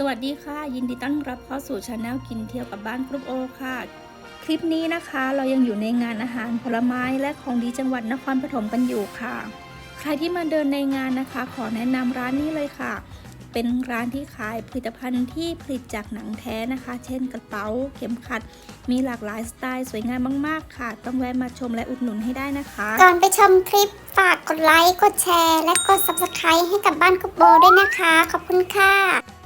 สวัสดีค่ะ ยินดีต้อนรับเข้าสู่ชาแนลกินเที่ยวกับบ้านกรุ๊ปโอค่ะ คลิปนี้นะคะเรายังอยู่ในงานอาหารผลไม้และของดีจังหวัดนครปฐมกันอยู่ค่ะ ใครที่มาเดินในงานนะคะ ขอแนะนำร้านนี้เลยค่ะ เป็นร้านที่ขายผลิตภัณฑ์ที่ผลิตจากหนังแท้นะคะ เช่นกระเป๋าเข็มขัด มีหลากหลายสไตล์สวยงามมากๆค่ะ ต้องแวะมาชมและอุดหนุนให้ได้นะคะ ก่อนไปชมคลิปฝากกดไลค์กดแชร์ และกด Subscribe ให้กับบ้านกุ๊บโบด้วยนะคะ ขอบคุณค่ะ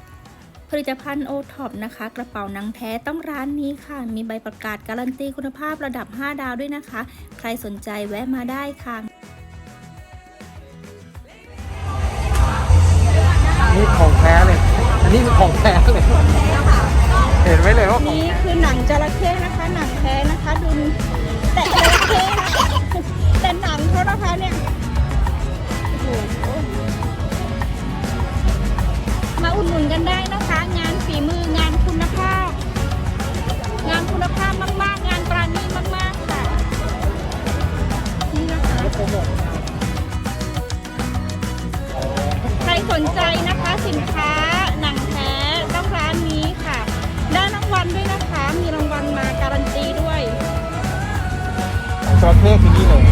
ผลิตภัณฑ์โอท็อปนะคะ กระเป๋าหนังแท้ต้องร้านนี้ค่ะ มีใบประกาศการันตีคุณภาพระดับ 5 ดาวด้วยนะคะ ใครสนใจแวะมาได้ค่ะนี่ของแท้เลย อันนี้คือของแท้เลย เห็นไว้เลยว่าของนี่คือหนังจระเข้นะคะ หนังแท้นะคะดู สนใจนะคะสินค้าหนังแท้ต้องร้านนี้ค่ะ ได้รางวัลด้วยนะคะ มีรางวัลมาการันตีด้วย จอเข้คือนี่เลย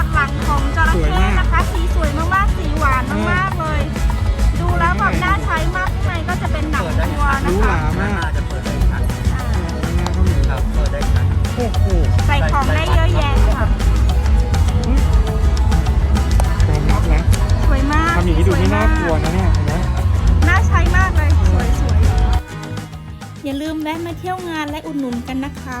วนหลังของจระสวยเข้มากนะคะ สีสวยมากๆ สีหวานมากๆเลย ดูแล้วแบบน่าใช้มากข้างในก็จะเป็นหนังวัวหนะรู้หคะลามากจะเปิดได้ชัดอ่าหน้าก็มีครับเปิดได้ชัดโอ้โหใส่ของได้เยอะแยะค่ะ ความลับนะสวยมากทำอย่างนี้ดูไม่น่ากลัวนะเนี่ยเห็นไหม น่าใช้มากเลย สวยสวยอย่าลืมแวะมาเที่ยวงานและอุดหนุนกันนะคะ